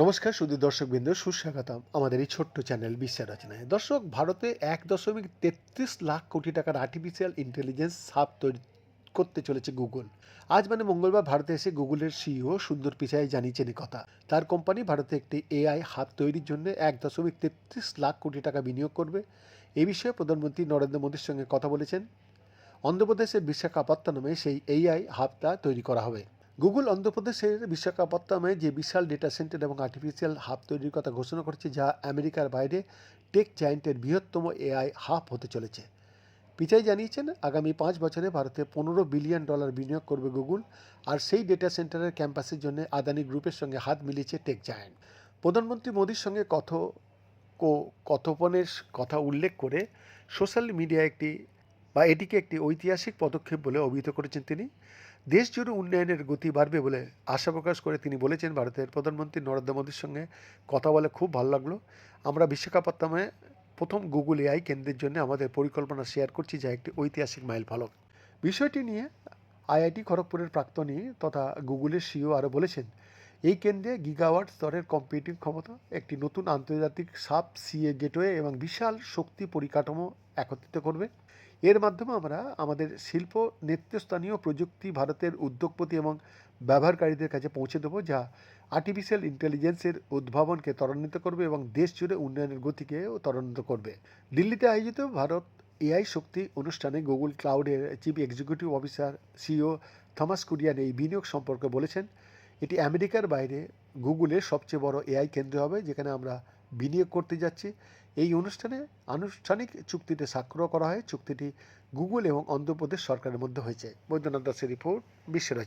নমস্কার, শুধু দর্শকবৃন্দ, সুস্বাগতম। আমাদের এই ছোট্ট চ্যানেল বিশ্বের রচনায়। দর্শক, ভারতে এক দশমিক তেত্রিশ লাখ কোটি টাকার আর্টিফিশিয়াল ইন্টেলিজেন্স হাব তৈরি করতে চলেছে গুগল। আজ মানে মঙ্গলবার ভারতে এসে গুগলের সিইও সুন্দর পিচাই জানিয়েছেন কথা। তার কোম্পানি ভারতে একটি এআই হাব তৈরির জন্য এক দশমিক তেত্রিশ লাখ কোটি টাকা বিনিয়োগ করবে। এ বিষয়ে প্রধানমন্ত্রী নরেন্দ্র মোদীর সঙ্গে কথা বলেছেন। অন্ধ্রপ্রদেশের বিশাখাপত্তনমে সেই এআই হাবটা তৈরি করা হবে। গুগল অন্ধ্রপ্রদেশের বিশাখাপত্তনমে যে বিশাল ডেটা সেন্টার এবং আর্টিফিশিয়াল হাব তৈরির কথা ঘোষণা করেছে, যা আমেরিকার বাইরে টেক জায়েন্টের বৃহত্তম এআই হাব হতে চলেছে। পিচাই জানিয়েছেন, আগামী পাঁচ বছরে ভারতে পনেরো বিলিয়ন ডলার বিনিয়োগ করবে গুগল, আর সেই ডেটা সেন্টারের ক্যাম্পাসের জন্য আদানি গ্রুপের সঙ্গে হাত মিলিয়েছে টেক জায়েন্ট প্রধানমন্ত্রী মোদীর সঙ্গে কথ কথোপনের কথা উল্লেখ করে সোশ্যাল মিডিয়া একটি বা এটিকে একটি ঐতিহাসিক পদক্ষেপ বলে অভিহিত করেছেন তিনি। দেশ জুড়ে উন্নয়নের গতি বাড়বে বলে আশা প্রকাশ করে তিনি বলেছেন, ভারতের প্রধানমন্ত্রী নরেন্দ্র মোদীর সঙ্গে কথা বলে খুব ভালো লাগল। আমরা বিশাখাপত্তনমে প্রথম গুগল এআই কেন্দ্রের জন্য আমাদের পরিকল্পনা শেয়ার করছি, যা একটি ঐতিহাসিক মাইল ফলক। বিষয়টি নিয়ে আইআইটি খড়গপুরের প্রাক্তনী তথা গুগলের সিও আরও বলেছেন, এই কেন্দ্রে গিগাওয়াট স্তরের কম্পিউটিং ক্ষমতা, একটি নতুন আন্তর্জাতিক সাব সিএ গেটওয়ে এবং বিশাল শক্তি পরিকাঠামো একত্রিত করবে। এর মাধ্যমে আমরা আমাদের শিল্প, নেতৃস্থানীয় প্রযুক্তি, ভারতের উদ্যোগপতি এবং ব্যবহারকারীদের কাছে পৌঁছে দেবো, যা আর্টিফিশিয়াল ইন্টেলিজেন্সের উদ্ভাবনকে ত্বরান্বিত করবে এবং দেশ জুড়ে উন্নয়নের গতিকেও ত্বরান্বিত করবে। দিল্লিতে আয়োজিত ভারত এআই শক্তি অনুষ্ঠানে Google ক্লাউডের chief executive officer CEO Thomas Kurian এই বিনিয়োগ সম্পর্কে বলেছেন, এটি আমেরিকার বাইরে গুগলের সবচেয়ে বড় এআই কেন্দ্র হবে, যেখানে আমরা বিনিয়োগ করতে যাচ্ছি। এই অনুষ্ঠানে আনুষ্ঠানিক চুক্তিতে স্বাক্ষর করা হয়। চুক্তিটি গুগল এবং অন্ধ্রপ্রদেশ সরকারের মধ্যে হয়েছে। বৈদ্যনাথ দাসের রিপোর্ট বিশ্বের